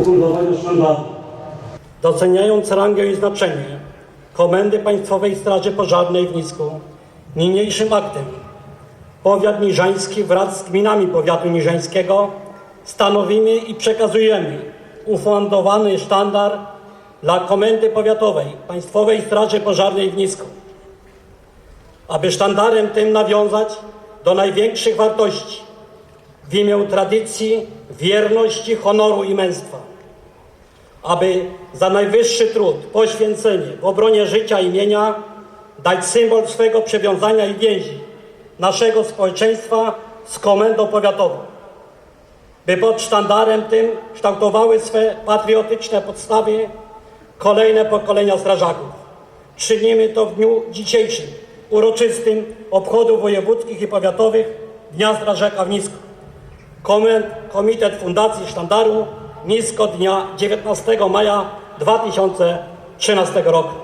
ufundowania sztandaru. Doceniając rangę i znaczenie Komendy Państwowej Straży Pożarnej w Nisku, niniejszym aktem Powiat Niżański wraz z gminami powiatu niżańskiego stanowimy i przekazujemy ufundowany sztandar dla Komendy Powiatowej Państwowej Straży Pożarnej w Nisku, aby sztandarem tym nawiązać do największych wartości w imię tradycji, wierności, honoru i męstwa, aby za najwyższy trud, poświęcenie w obronie życia i mienia dać symbol swego przywiązania i więzi naszego społeczeństwa z komendą powiatową, by pod sztandarem tym kształtowały swe patriotyczne podstawy kolejne pokolenia strażaków. Czynimy to w dniu dzisiejszym, uroczystym obchodów wojewódzkich i powiatowych Dnia Strażaka w Nisku. Komitet Fundacji Sztandaru Nisko dnia 19 maja 2013 roku.